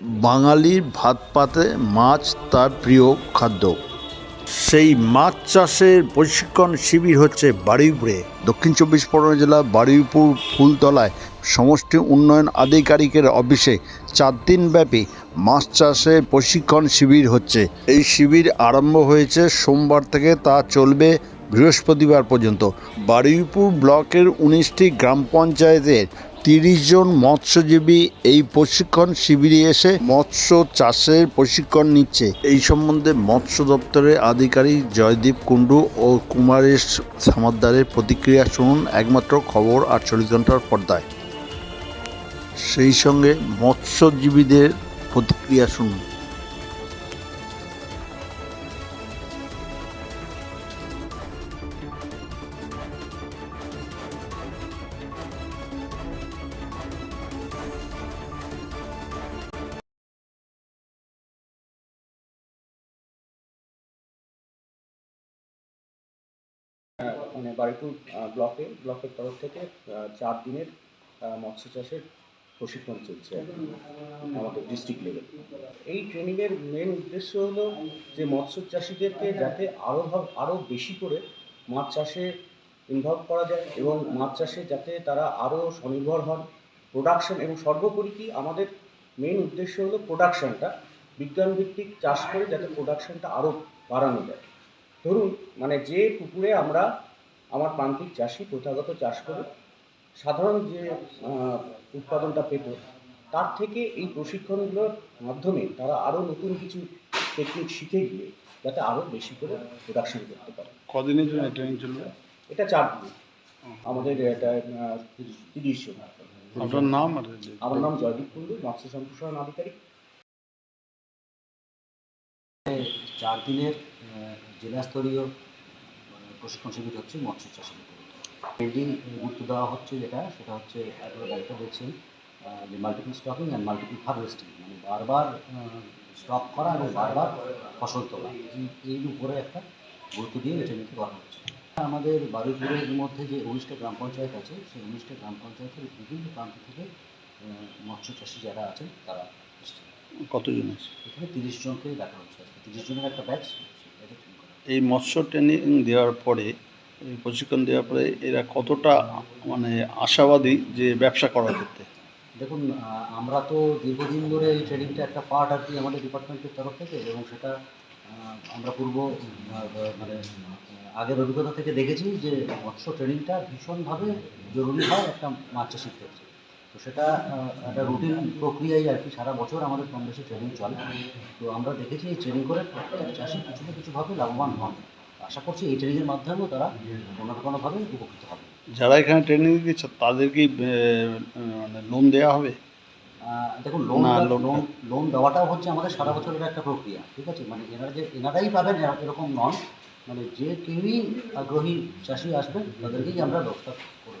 বাঙালির ভাত পাতে মাছ তার প্রিয় খাদ্য। সেই মাছ চাষের প্রশিক্ষণ শিবির হচ্ছে বারুইপুরে। দক্ষিণ চব্বিশ পরগনা জেলা বারুইপুর ফুলতলায় সমষ্টি উন্নয়ন আধিকারিকের অফিসে চার দিনব্যাপী মাছ চাষের প্রশিক্ষণ শিবির হচ্ছে। এই শিবির আরম্ভ হয়েছে সোমবার থেকে তা চলবে বৃহস্পতিবার পর্যন্ত। বারুইপুর ব্লকের উনিশটি গ্রাম পঞ্চায়েতের তিরিশ জন মৎস্যজীবী এই প্রশিক্ষণ শিবিরে এসে মৎস্য চাষের প্রশিক্ষণ নিচ্ছে। এই সম্বন্ধে মৎস্য দপ্তরের আধিকারিক জয়দীপ কুণ্ডু ও কুমারেশ সামাদ্দারের প্রতিক্রিয়া শুনুন একমাত্র খবর আটচল্লিশ ঘণ্টার পর্দায়। সেই সঙ্গে মৎস্যজীবীদের প্রতিক্রিয়া শুনুন। মানে বারিপুর আহ, ব্লকে ব্লকের তরফ থেকে চার দিনের মৎস্য চাষের প্রশিক্ষণ চলছে আমাদের ডিস্ট্রিক্ট লেভেল এই ট্রেনিংয়ের মেন উদ্দেশ্য হলো যে মৎস্য চাষিদেরকে যাতে আরও আরও বেশি করে মাছ চাষে ইনভলভ করা যায় এবং মাছ চাষে যাতে তারা আরও স্বনির্ভর হন। প্রোডাকশন এবং সর্বোপরি কি আমাদের মেন উদ্দেশ্য হলো প্রোডাকশনটা বিজ্ঞানভিত্তিক চাষ করে যাতে প্রোডাকশনটা আরও বাড়ানো যায়। ধরুন মানে যে পুকুরে আমরা আমার প্রান্তিক চাষি প্রথাগত চাষ করে সাধারণ যে উৎপাদনটা পেত তার থেকে এই প্রশিক্ষণগুলোর মাধ্যমে তারা আরও নতুন কিছু টেকনিক শিখে গিয়ে যাতে আরও বেশি করে প্রোডাকশন করতে পারে। কদিনের জন্য ট্রেনিং চলবে? এটা চার দিন। আমাদের এটা তিরিশ জন। আপনার নাম আমার নাম জয়দীপ কুণ্ডু মৎস্য সম্প্রসারণ আধিকারিক। চার দিনের জেলাস্তরীয় মানে প্রশিক্ষণ শিবির হচ্ছে মৎস্য চাষের মেনলি গুরুত্ব দেওয়া হচ্ছে যেটা সেটা হচ্ছে দায়িত্ব দিচ্ছেন যে multiple stocking and multiple harvesting মানে বারবার স্টক করা এবং বারবার ফসল তোলা। এই- এর উপরে একটা গুরুত্ব দিয়ে এটা নিতে করা হচ্ছে। আমাদের বারুইপুরের মধ্যে যে উনিশটা গ্রাম পঞ্চায়েত আছে সেই উনিশটা গ্রাম পঞ্চায়েতের বিভিন্ন প্রান্ত থেকে মৎস্য চাষি যারা আছেন তারা কতজন আছে? এখানে তিরিশ জনকে দেখা হচ্ছে। আজকে তিরিশ জনের একটা ব্যাচ এই মৎস্য ট্রেনিং দেওয়ার পরে প্রশিক্ষণ দেওয়ার পরে এরা কতটা মানে আশাবাদী যে ব্যবসা করার ক্ষেত্রে? দেখুন আমরা তো দীর্ঘদিন ধরে এই ট্রেনিংটা একটা পার্ট আর কি আমাদের ডিপার্টমেন্টের তরফ থেকে এবং সেটা আমরা পূর্ব মানে আগের অভিজ্ঞতা থেকে দেখেছি যে মৎস্য ট্রেনিংটা ভীষণভাবে জরুরি হয় একটা মাছ চাষির ক্ষেত্রে তো সেটা একটা রুটিন প্রক্রিয়াই আর কি সারা বছর আমাদের কম বেশি ট্রেনিং চলে। তো আমরা দেখেছি এই ট্রেনিং করে প্রত্যেক চাষি কিছু না কিছুভাবে লাভবান হন। আশা করছি এই ট্রেনিংয়ের মাধ্যমেও তারা কোনো না কোনোভাবে উপকৃত হবে। যারা এখানে ট্রেনিং দিচ্ছে তাদেরকেই মানে লোন দেওয়া হবে? দেখুন লোন লোন লোন দেওয়াটাও হচ্ছে আমাদের সারা বছরের একটা প্রক্রিয়া ঠিক আছে? মানে এনারা যে এনারাই পাবেন এরা- এরকম নন। মানে যে কেউই আগ্রহী চাষি আসবেন তাদেরকেই আমরা ব্যবস্থা করব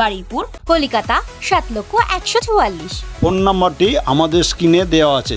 বাড়িপুর কলিকাতা সাত লক্ষ একশো চুয়াল্লিশ। ফোন নাম্বারটি আমাদের স্ক্রিনে দেওয়া আছে।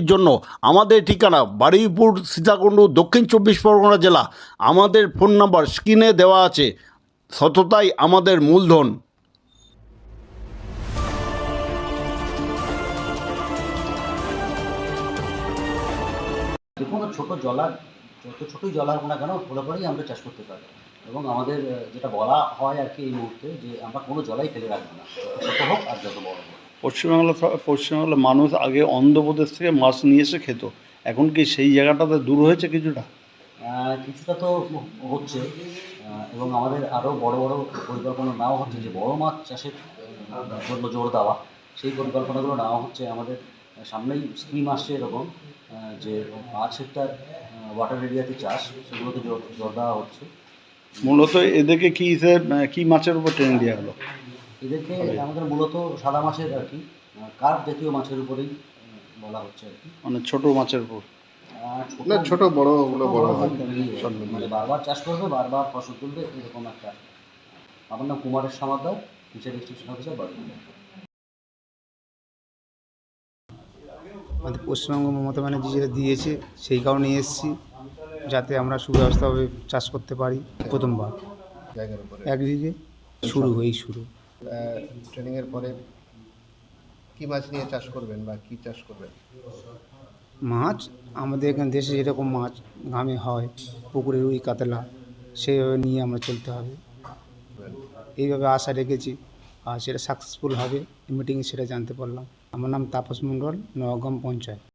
ভর্তির জন্য আমাদের ঠিকানা বারুইপুর, সীতাকুণ্ডু, দক্ষিণ চব্বিশ পরগনা জেলা। আমাদের ফোন নাম্বার স্ক্রিনে দেওয়া আছে। সততাই আমাদের মূলধন। কোনো ছোটো জলার, যত ছোটোই জলা হোক না কেন ওগুলো করেই আমরা চাষ করতে পারি। এবং আমাদের যেটা বলা হয় আর কি এই মুহূর্তে যে আমরা কোনো জলাই ফেলে রাখব না। যত হোক আর যত বড় হোক। পশ্চিমবাংলা পশ্চিমবাংলার মানুষ আগে অন্ধ্রপ্রদেশ থেকে মাছ নিয়ে এসে খেত। এখন কি সেই জায়গাটাতে দূর হয়েছে কিছুটা? কিছুটা তো হচ্ছে। এবং আমাদের আরও বড় বড় পরিকল্পনা নেওয়া হচ্ছে যে বড় মাছ চাষের জন্য জোর দেওয়া। সেই পরিকল্পনাগুলো নেওয়া হচ্ছে আমাদের সামনেই স্কিম আসছে এরকম যে পাঁচ হেক্টর ওয়াটার এরিয়াতে চাষ সেগুলোতে জোর জোর দেওয়া হচ্ছে। মূলত এদেরকে কী হিসেবে কি মাছের উপর ট্রেনিং দেওয়া হলো? এদেরকে আমাদের মূলত সাদা মাছের আর কি কার্প জাতীয় মাছের উপরেই বলা হচ্ছে আর কি। মানে ছোট মাছের উপর। না ছোট বড় ওগুলো বড় হয়। মানে বারবার চাষ করবে বারবার ফসল তুলবে এরকম একটা। আমার নাম কুমারের সামাদার টিচার এক্সটেনশন অফিসার বারবার আমাদের পশ্চিমবঙ্গ মমতা ব্যানার্জি যেটা দিয়েছে সেই কারণে এসেছি যাতে আমরা সুব্যবস্থাভাবে চাষ করতে পারি প্রথমবার। জায়গার উপরে। একদিকে শুরু হয়েই শুরু। ট্রেনিং এর পরে কি মাছ নিয়ে চাষ করবেন বা কি চাষ করবেন? মাছ? আমাদের এখানে দেশে যেরকম মাছ গ্রামে হয়, পুকুরে রুই, কাতলা সেইভাবে নিয়ে আমরা চলতে হবে। এইভাবে আশা রেখেছি, আর সেটা সাকসেসফুল হবে মিটিংয়ে সেটা জানতে পারলাম। আমার নাম তাপস মণ্ডল নবগ্রাম পঞ্চায়েত।